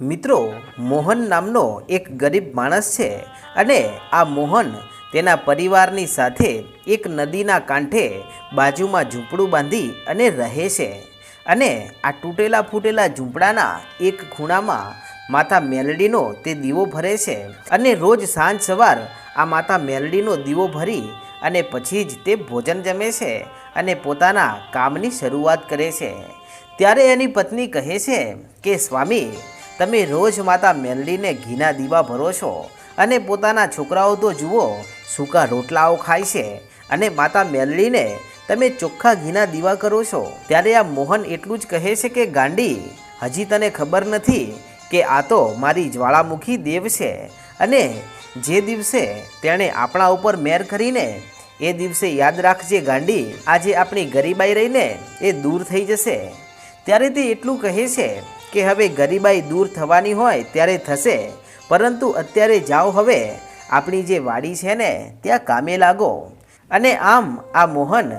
મિત્રો, મોહન નામનો એક ગરીબ માણસ છે અને આ મોહન તેના પરિવારની સાથે એક નદીના કાંઠે બાજુમાં ઝૂંપડું બાંધી અને રહે છે અને આ તૂટેલા ફૂટેલા ઝૂંપડાના એક ખૂણામાં માતા મેલડીનો તે દીવો ભરે છે અને રોજ સાંજ સવાર આ માતા મેલડીનો દીવો ભરી અને પછી જ તે ભોજન જમે છે અને પોતાના કામની શરૂઆત કરે છે. ત્યારે એની પત્ની કહે છે કે, સ્વામી તમે રોજ માતા મેનલીને ઘીના દીવા ભરો છો અને પોતાના છોકરાઓ તો જુઓ, સૂકા રોટલાઓ ખાય છે અને માતા મેનલીને તમે ચોખ્ખા ઘીના દીવા કરો છો, ત્યારે આ મોહન એટલું જ કહે છે કે, ગાંડી, હજી તને ખબર નથી કે આ તો મારી જ્વાળામુખી દેવ છે અને જે દિવસે તેણે આપણા ઉપર મેર કરીને, એ દિવસે યાદ રાખજે ગાંડી, આજે આપણી ગરીબાઈ રહીને એ દૂર થઈ જશે. ત્યારે તે એટલું કહે છે કે હવે ગરીબાઈ દૂર થવાની હોય ત્યારે થશે. પરંતુ અત્યારે જાઓ હવે. આપણી જે વાડી છે ને, ત્યાં કામે લાગો. અને આમ આ મોહન,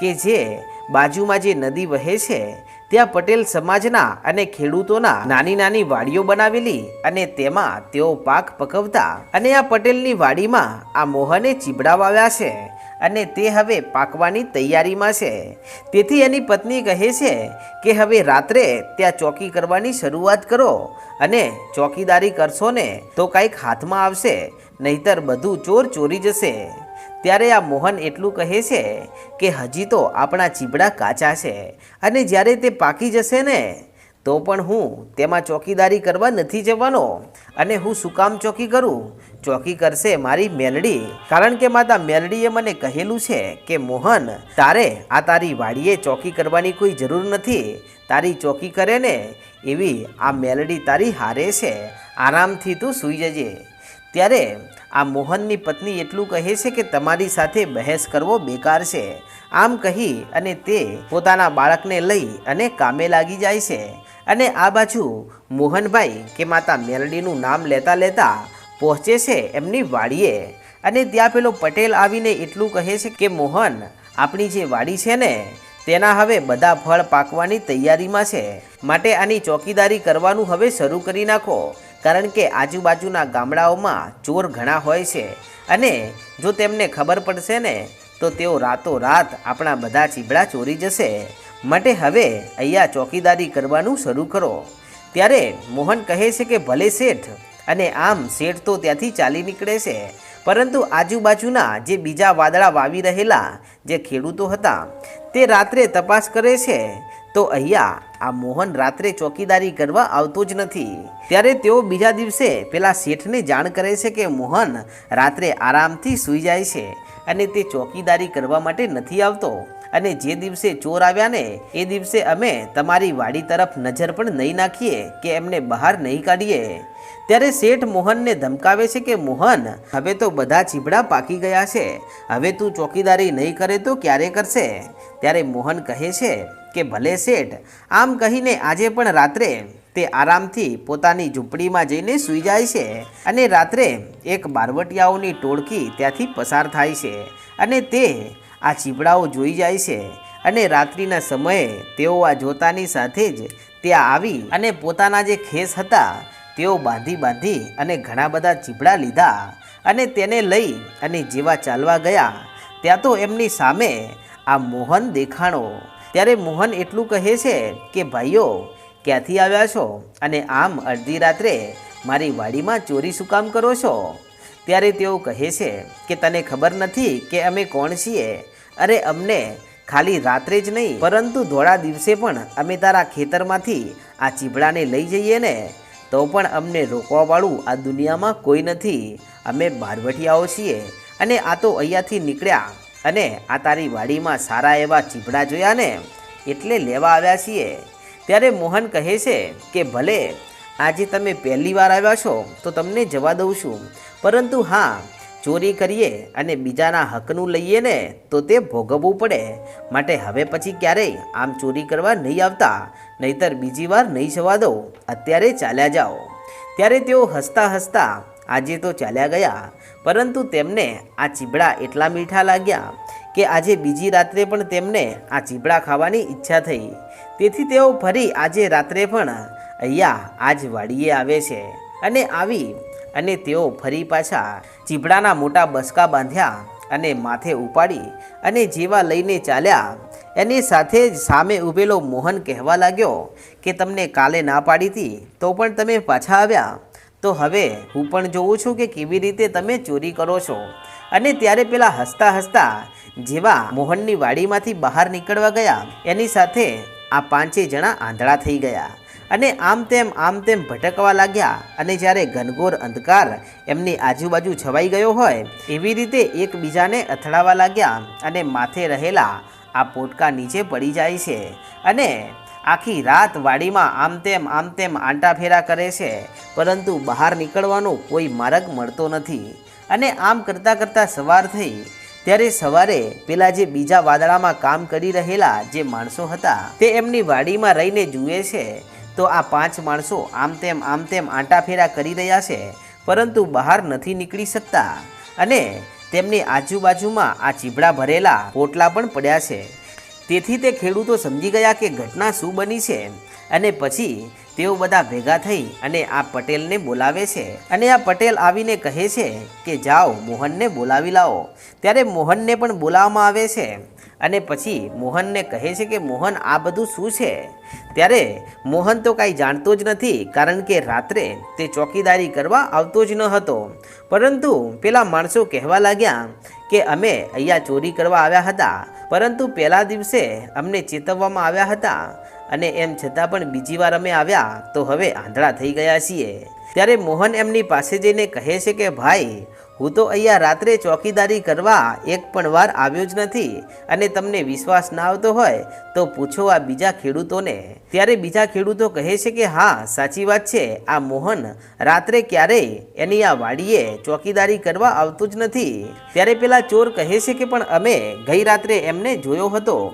કે જે બાજુમાં જે નદી વહે છે, ત્યાં પટેલ સમાજના અને ખેડૂતોના નાની નાની વાડીઓ બનાવેલી અને તેમાં તેઓ પાક પકવતા. અને આ પટેલની વાડીમાં આ મોહને ચીબડા વાવ્યા છે. અને તે હવે પાકવાની તૈયારીમાં છે. તેથી એની પત્ની કહે છે કે હવે રાત્રે ત્યાં ચોકી કરવાની શરૂઆત કરો અને ચોકીદારી કરશો ને તો કાંઈક હાથમાં આવશે, નહીતર બધું ચોર ચોરી જશે. ત્યારે આ મોહન એટલું કહે છે કે હજી તો આપણા ચીબડા કાચા છે અને જ્યારે તે પાકી જશે ને તો પણ હું તેમાં ચોકીદારી કરવા નથી જવાનો અને હું શું કામ ચોકી કરું? ચોકી કરશે મારી મેલડી. કારણ કે માતા મેલડીએ મને કહેલું છે કે, મોહન, તારે આ તારી વાડીએ ચોકી કરવાની કોઈ જરૂર નથી. તારી ચોકી કરે ને એવી આ મેલડી તારી હારે છે. આરામથી તું સૂઈ જજે. ત્યારે આ મોહનની પત્ની એટલું કહે છે કે, તમારી સાથે બહેસ કરવો બેકાર છે. આમ કહી અને તે પોતાના બાળકને લઈ અને કામે લાગી જાય છે. અને આ બાજુ મોહનભાઈ કે માતા મેલડીનું નામ લેતા લેતા પહોંચે છે એમની વાડીએ. અને ત્યાં પેલો પટેલ આવીને એટલું કહે છે કે, મોહન, આપણી જે વાડી છે ને, તેના હવે બધા ફળ પાકવાની તૈયારીમાં છે. માટે આની ચોકીદારી કરવાનું હવે શરૂ કરી નાખો. કારણ કે આજુબાજુના ગામડાઓમાં ચોર ઘણા હોય છે. અને જો તેમને ખબર પડશે ને, તો તેઓ રાતોરાત આપણા બધા ચીબડા ચોરી જશે. માટે હવે અહીંયા ચોકીદારી કરવાનું શરૂ કરો. ત્યારે મોહન કહે છે કે ભલે શેઠ અને આમ શેઠ તો ત્યાંથી ચાલી નીકળે છે, પરંતુ આજુબાજુના જે બીજા વાદળા વાવી રહેલા જે ખેડૂતો હતા, તે રાત્રે તપાસ કરે છે. તો અહીંયા આ મોહન રાત્રે ચોકીદારી કરવા આવતો જ નથી. ત્યારે તેઓ બીજા દિવસે પેલા શેઠને જાણ કરે છે કે મોહન રાત્રે આરામથી સૂઈ જાય છે અને તે ચોકીદારી કરવા માટે નથી આવતો. અને જે દિવસે ચોર આવ્યા ને, એ દિવસે અમે તમારી વાડી તરફ નજર પણ નહીં નાખીએ કે એમને બહાર નહીં કાઢીએ. ત્યારે શેઠ મોહનને ધમકાવે છે કે, મોહન, હવે તો બધા ચીબડા પાકી ગયા છે. હવે તું ચોકીદારી નહીં કરે તો ક્યારે કરશે? ત્યારે મોહન કહે છે કે, ભલે શેઠ, આમ કહીને આજે પણ રાત્રે તે આરામથી પોતાની ઝૂંપડીમાં જઈને સૂઈ જાય છે અને રાત્રે એક બારવટિયાઓની ટોળકી ત્યાંથી પસાર થાય છે અને તે આ ચીબડાઓ જોઈ જાય છે અને રાત્રિના સમયે તેઓ આ જોતાની સાથે જ ત્યાં આવી અને પોતાના જે ખેસ હતા, તેઓ બાંધી બાંધી અને ઘણા બધા ચીબડા લીધા અને તેને લઈ અને જેવા ચાલવા ગયા, ત્યાં તો એમની સામે આ મોહન દેખાણો. ત્યારે મોહન એટલું કહે છે કે, ભાઈઓ, ક્યાંથી આવ્યા છો? અને આમ અડધી રાત્રે મારી વાડીમાં ચોરી શું કામ કરો છો? ત્યારે તેઓ કહે છે કે, તને ખબર નથી કે અમે કોણ છીએ? અરે, અમને ખાલી રાત્રે જ નહીં, પરંતુ ધોળા દિવસે પણ અમે તારા ખેતરમાંથી આ ચીબડાને લઈ જઈએ ને? તો પણ અમને રોકવાવાળું આ દુનિયામાં કોઈ નથી. અમે બારવટિયાઓ છીએ અને આ તો અહીંયાથી નીકળ્યા અને આ તારી વાડીમાં સારા એવા ચીબડા જોયા ને? એટલે લેવા આવ્યા છીએ. ત્યારે મોહન કહે છે કે, ભલે, આજે તમે પહેલી વાર આવ્યા છો, તો તમને જવા દઉં છું. પરંતુ હા, ચોરી કરીએ અને બીજાના હકનું લઈએ ને, તો તે ભોગવવું પડે. માટે હવે પછી ક્યારેય આમ ચોરી કરવા નહીં આવતા, નહીતર બીજી વાર નહીં જવા દો. અત્યારે ચાલ્યા જાઓ. ત્યારે તેઓ હસતા હસતા આજે તો ચાલ્યા ગયા. પરંતુ તેમને આ ચીબડા એટલા મીઠા લાગ્યા કે આજે બીજી રાત્રે પણ તેમને આ ચીબડા ખાવાની ઈચ્છા થઈ. તેથી તેઓ ફરી આજે રાત્રે પણ, અહીંયા, આજ વાડીએ આવે છે. અને આવી અને તેઓ ફરી પાછા ચીપડાના મોટા બસકા બાંધ્યા અને માથે ઉપાડી અને જેવા લઈને ચાલ્યા, એની સાથે જ સામે ઊભેલો મોહન કહેવા લાગ્યો કે તમને કાલે ના પાડી હતી, તો પણ તમે પાછા આવ્યા. તો હવે હું પણ જોઉં છું કે કેવી રીતે તમે ચોરી કરો છો. અને ત્યારે પેલા હસતા હસતા જેવા મોહનની વાડીમાંથી બહાર નીકળવા ગયા, એની સાથે આ પાંચે જણા આંધળા થઈ ગયા. અને આમ તેમ આમ તેમ ભટકવા લાગ્યા. અને જ્યારે ઘનઘોર અંધકાર એમની આજુબાજુ છવાઈ ગયો હોય, એવી રીતે એકબીજાને અથડાવા લાગ્યા અને માથે રહેલા આ પોટકા નીચે પડી જાય છે. અને આખી રાત વાડીમાં આમ તેમ આમ તેમ આંટાફેરા કરે છે. પરંતુ બહાર નીકળવાનો કોઈ માર્ગ મળતો નથી. અને આમ કરતાં કરતાં સવાર થઈ. ત્યારે સવારે પેલા જે બીજા વાદળામાં કામ કરી રહેલા જે માણસો હતા, તે એમની વાડીમાં રહીને જુએ છે. તો આ પાંચ માણસો આમ તેમ આમ તેમ આંટાફેરા કરી રહ્યા છે, પરંતુ બહાર નથી નીકળી શકતા. અને તેમની આજુબાજુમાં આ ચીભડા ભરેલા પોટલા પણ પડ્યા છે. તેથી તે ખેડૂતો સમજી ગયા કે ઘટના શું બની છે. અને પછી તેઓ બધા ભેગા થઈ અને આ પટેલને બોલાવે છે. અને આ પટેલ આવીને કહે છે કે, જાઓ મોહનને બોલાવી લાવો. ત્યારે મોહનને પણ બોલાવવામાં આવે છે. અને પછી મોહનને કહે છે કે, મોહન, આ બધું શું છે? ત્યારે મોહન તો કાંઈ જાણતો જ નથી, કારણ કે રાત્રે તે ચોકીદારી કરવા આવતો જ ન હતો. પરંતુ પેલા માણસો કહેવા લાગ્યા કે, અમે અહીંયા ચોરી કરવા આવ્યા હતા. પરંતુ પહેલા દિવસે અમને ચેતવવામાં આવ્યા હતા અને એમ છતાં પણ બીજી વાર અમે આવ્યા, તો હવે આંધળા થઈ ગયા છીએ. ત્યારે મોહન એમની પાસે જઈને કહે છે કે, ભાઈ હું તો અહીંયા રાત્રે ચોકીદારી કરવા એક પણ વાર આવ્યો જ નથી અને તમને વિશ્વાસ ના આવતો હોય તો પૂછો આ બીજા ખેડૂતોને. ત્યારે બીજા ખેડૂતો કહે છે કે, હા, સાચી વાત છે. આ મોહન રાત્રે ક્યારેય એની આ વાડીએ ચોકીદારી કરવા આવતું જ નથી. ત્યારે પેલા ચોર કહે છે કે, પણ અમે ગઈ રાત્રે એમને જોયો હતો.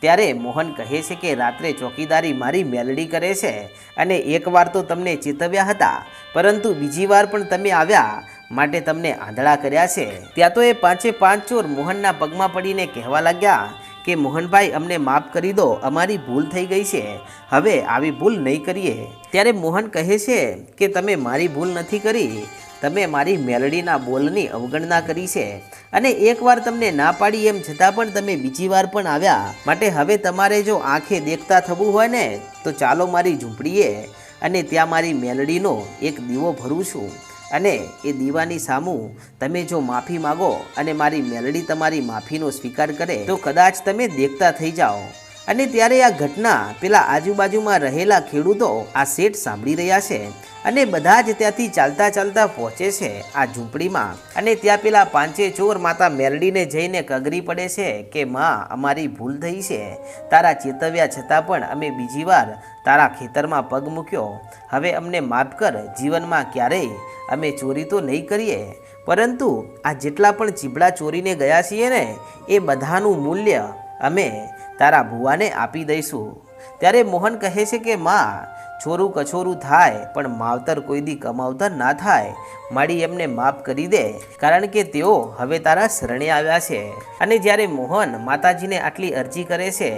ત્યારે મોહન કહે છે કે, રાત્રે ચોકીદારી મારી મેલડી કરે છે અને એકવાર તો તમને ચેતવ્યા હતા. પરંતુ બીજી વાર પણ તમે આવ્યા માટે તમને આંધળા કર્યા છે. ત્યાં તો એ પાંચે પાંચ ચોર મોહનના પગમાં પડીને કહેવા લાગ્યા કે, મોહનભાઈ, અમને માફ કરી દો, અમારી ભૂલ થઈ ગઈ છે. હવે આવી ભૂલ નહીં કરીએ. ત્યારે મોહન કહે છે કે, તમે મારી ભૂલ નથી કરી. તમે મારી મેલડીના બોલની અવગણના કરી છે. અને એકવાર તમને ના પાડી એમ છતાં પણ તમે બીજી વાર પણ આવ્યા. માટે હવે તમારે જો આંખે દેખતા થવું હોય ને, તો ચાલો મારી ઝૂંપડીએ. અને ત્યાં મારી મેલડીનો એક દીવો ભરું છું. અને એ દીવાની સામું તમે જો માફી માગો અને મારી મેલડી તમારી માફીનો સ્વીકાર કરે, તો કદાચ તમે દેખતા થઈ જાઓ. અને ત્યારે આ ઘટના પેલા આજુબાજુમાં રહેલા ખેડૂતો આ સેટ સાંભળી રહ્યા છે અને બધા જ ત્યાંથી ચાલતા ચાલતા પહોંચે છે આ ઝૂંપડીમાં. અને ત્યાં પેલા પાંચે ચોર માતા મેરડીને જઈને કગરી પડે છે કે, માં, અમારી ભૂલ થઈ છે. તારા ચેતવ્યા છતાં પણ અમે બીજી વાર તારા ખેતરમાં પગ મૂક્યો. હવે અમને માફ કર, જીવનમાં ક્યારેય અમે ચોરી તો નહીં કરીએ. પરંતુ આ જેટલા પણ ચીબડા ચોરીને ગયા છીએ ને, એ બધાનું મૂલ્ય અમે તારા ભુવાને આપી દઈશું. ત્યારે મોહન કહે છે કે, માં છોરું કછોરું થાય, પણ માવતર કોઈ દી કમાવતર ના થાય. માડી એમને માફ કરી દે, કારણ કે તેઓ હવે તારા શરણે આવ્યા છે. અને જ્યારે મોહન માતાજીને આટલી અરજી કરે છે,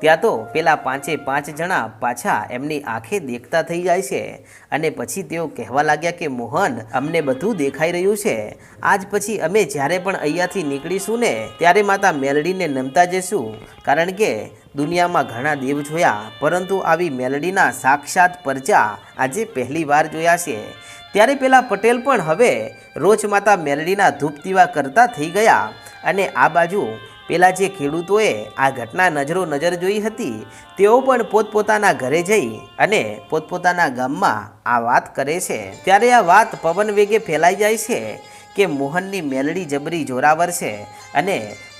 ત્યાં તો પેલા પાંચે પાંચ જણા પાછા એમની આંખે દેખતા થઈ જાય છે. અને પછી તેઓ કહેવા લાગ્યા કે, મોહન, અમને બધું દેખાઈ રહ્યું છે. આજ પછી અમે જ્યારે પણ અહીંયાથી નીકળીશું ને, ત્યારે માતા મેલડીને નમતા જઈશું. કારણ કે દુનિયામાં ઘણા દેવ જોયા, પરંતુ આવી મેલડીના સાક્ષાત પરચા આજે પહેલી વાર જોયા છે. ત્યારે પેલા પટેલ પણ હવે રોજ માતા મેલડીના ધૂપ દીવા કરતા થઈ ગયા અને આ બાજુ પેલા જે ખેડૂતોએ આ ઘટના નજરો નજર જોઈ હતી, તેઓ પણ પોતપોતાના ઘરે જઈ અને પોતપોતાના ગામમાં આ વાત કરે છે. ત્યારે આ વાત પવન વેગે ફેલાઈ જાય છે કે મોહનની મેલડી જબરી જોરાવર છે અને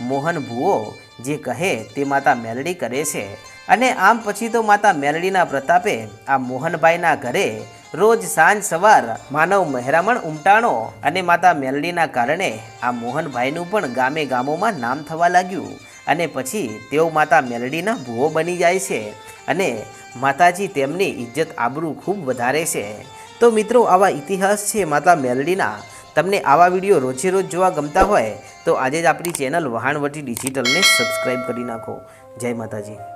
મોહન ભૂવો જે કહે તે માતા મેલડી કરે છે. અને આમ પછી તો માતા મેલડીના પ્રતાપે આ મોહનભાઈના ઘરે રોજ સાંજ સવાર માનવ મહેરામણ ઉમટાણો અને માતા મેલડીના કારણે આ મોહનભાઈનું પણ ગામે ગામોમાં નામ થવા લાગ્યું. અને પછી તેઓ માતા મેલડીના ભૂવો બની જાય છે અને માતાજી તેમની ઇજ્જત આબરૂ ખૂબ વધારે છે. તો મિત્રો, આવા ઇતિહાસ છે માતા મેલડીના. તમને આવા વીડિયો રોજે રોજ જોવા ગમતા હોય તો આજે જ આપણી ચેનલ વહાણવટી ડિજિટલને સબસ્ક્રાઈબ કરી નાખો. જય માતાજી.